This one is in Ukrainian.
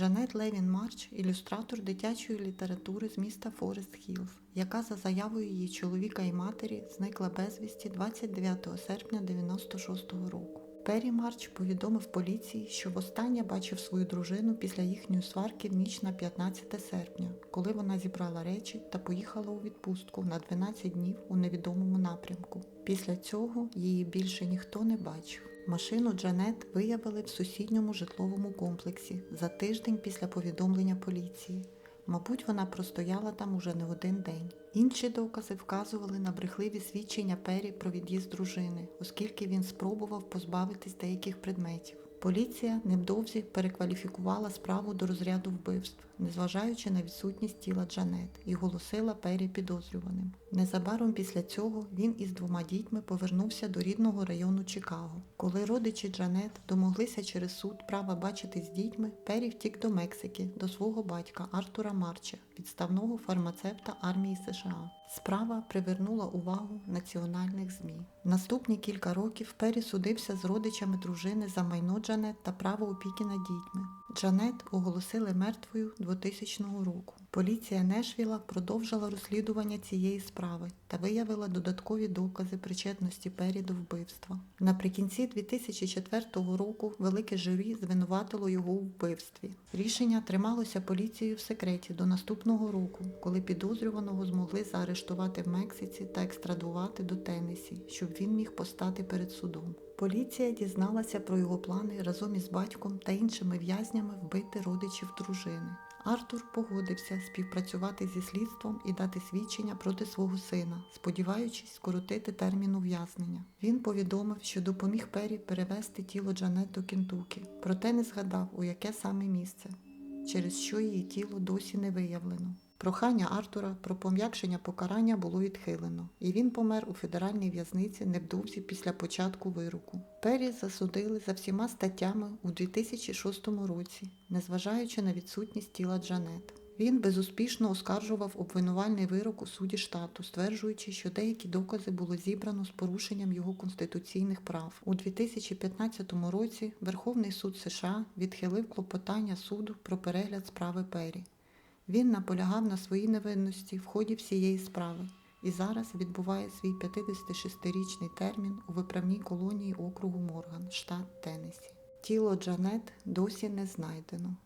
Джанет Левін Марч ілюстратор дитячої літератури з міста Форест Хілз, яка за заявою її чоловіка і матері зникла безвісті 29 серпня 96-го року. Перрі Марч повідомив поліції, що востаннє бачив свою дружину після їхньої сварки в ніч на 15 серпня, коли вона зібрала речі та поїхала у відпустку на 12 днів у невідомому напрямку. Після цього її більше ніхто не бачив. Машину Джанет виявили в сусідньому житловому комплексі за тиждень після повідомлення поліції. Мабуть, вона простояла там уже не один день. Інші докази вказували на брехливі свідчення Пері про від'їзд дружини, оскільки він спробував позбавитись деяких предметів. Поліція невдовзі перекваліфікувала справу до розряду вбивств, незважаючи на відсутність тіла Джанет, і голосила Пері підозрюваним. Незабаром після цього він із двома дітьми повернувся до рідного району Чикаго. Коли родичі Джанет домоглися через суд права бачити з дітьми, Пері втік до Мексики до свого батька Артура Марча, відставного фармацевта армії США. Справа привернула увагу національних ЗМІ. Наступні кілька років Пері судився з родичами дружини за майно Джанет та право опіки над дітьми. Джанет оголосили мертвою 2000 року. Поліція Нешвіла продовжила розслідування цієї справи та виявила додаткові докази причетності Пері до вбивства. Наприкінці 2004 року велике журі звинуватило його у вбивстві. Рішення трималося поліцією в секреті до наступного року, коли підозрюваного змогли заарештувати в Мексиці та екстрадувати до Теннесі, щоб він міг постати перед судом. Поліція дізналася про його плани разом із батьком та іншими в'язнями вбити родичів дружини. Артур погодився співпрацювати зі слідством і дати свідчення проти свого сина, сподіваючись скоротити термін ув'язнення. Він повідомив, що допоміг Пері перевезти тіло Джанет до Кентукі, проте не згадав, у яке саме місце, через що її тіло досі не виявлено. Прохання Артура про пом'якшення покарання було відхилено, і він помер у федеральній в'язниці невдовзі після початку вироку. Пері засудили за всіма статтями у 2006 році, незважаючи на відсутність тіла Джанет. Він безуспішно оскаржував обвинувальний вирок у суді штату, стверджуючи, що деякі докази було зібрано з порушенням його конституційних прав. У 2015 році Верховний суд США відхилив клопотання суду про перегляд справи Пері. Він наполягав на своїй невинності в ході всієї справи і зараз відбуває свій 56-річний термін у виправній колонії округу Морган, штат Теннесі. Тіло Джанет досі не знайдено.